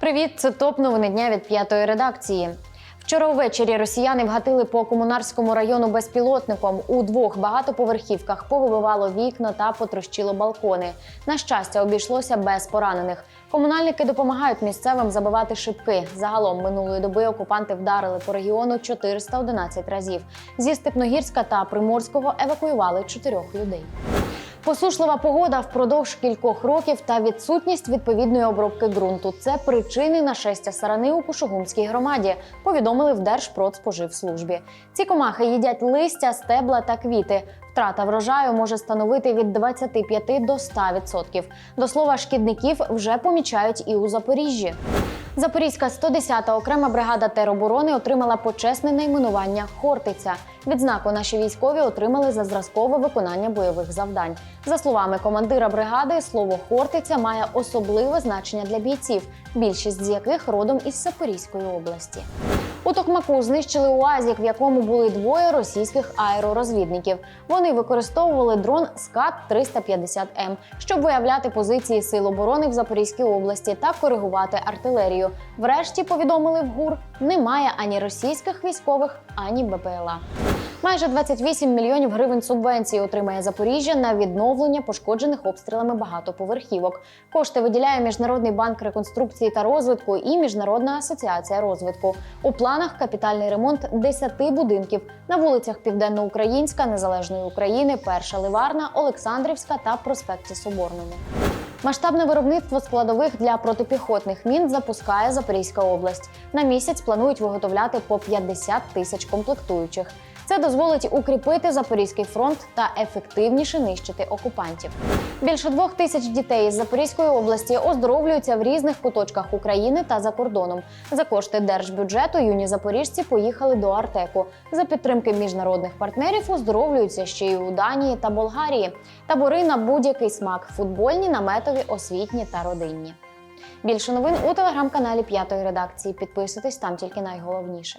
Привіт, це топ новини дня від п'ятої редакції. Вчора увечері росіяни вгатили по комунарському району безпілотником. У двох багатоповерхівках повибивало вікна та потрощило балкони. На щастя, обійшлося без поранених. Комунальники допомагають місцевим забивати шибки. Загалом минулої доби окупанти вдарили по регіону 411 разів. Зі Степногірська та Приморського евакуювали чотирьох людей. Посушлива погода впродовж кількох років та відсутність відповідної обробки ґрунту це причини нашестя сарани у Кушугумській громаді. Повідомили в Держпродспоживслужбі. Ці комахи їдять листя, стебла та квіти. Втрата врожаю може становити від 25 до 100%. До слова, шкідників вже помічають і у Запоріжжі. Запорізька 110-та окрема бригада тероборони отримала почесне найменування Хортиця. Відзнаку наші військові отримали за зразкове виконання бойових завдань. За словами командира бригади, слово Хортиця має особливе значення для бійців, більшість з яких родом із Запорізької області. У Токмаку знищили уазік, в якому були двоє російських аеророзвідників. Вони використовували дрон скат 350 м щоб виявляти позиції сил оборони в Запорізькій області та коригувати артилерію. Врешті повідомили в ГУР, немає ані російських військових, ані БПЛА. Майже 28 мільйонів гривень субвенції отримає Запоріжжя на відновлення пошкоджених обстрілами багатоповерхівок. Кошти виділяє Міжнародний банк реконструкції та розвитку і Міжнародна асоціація розвитку. У планах капітальний ремонт 10 будинків на вулицях Південноукраїнська, Незалежної України, Перша Ливарна, Олександрівська та проспекті Соборному. Масштабне виробництво складових для протипіхотних мін запускає Запорізька область. На місяць планують виготовляти по 50 тисяч комплектуючих. Це дозволить укріпити Запорізький фронт та ефективніше нищити окупантів. Більше двох тисяч дітей із Запорізької області оздоровлюються в різних куточках України та за кордоном. За кошти держбюджету юні запоріжці поїхали до Артеку. За підтримки міжнародних партнерів оздоровлюються ще й у Данії та Болгарії. Табори на будь-який смак: футбольні, наметові, освітні та родинні. Більше новин у телеграм-каналі П'ятої редакції. Підписуйтесь там тільки найголовніше.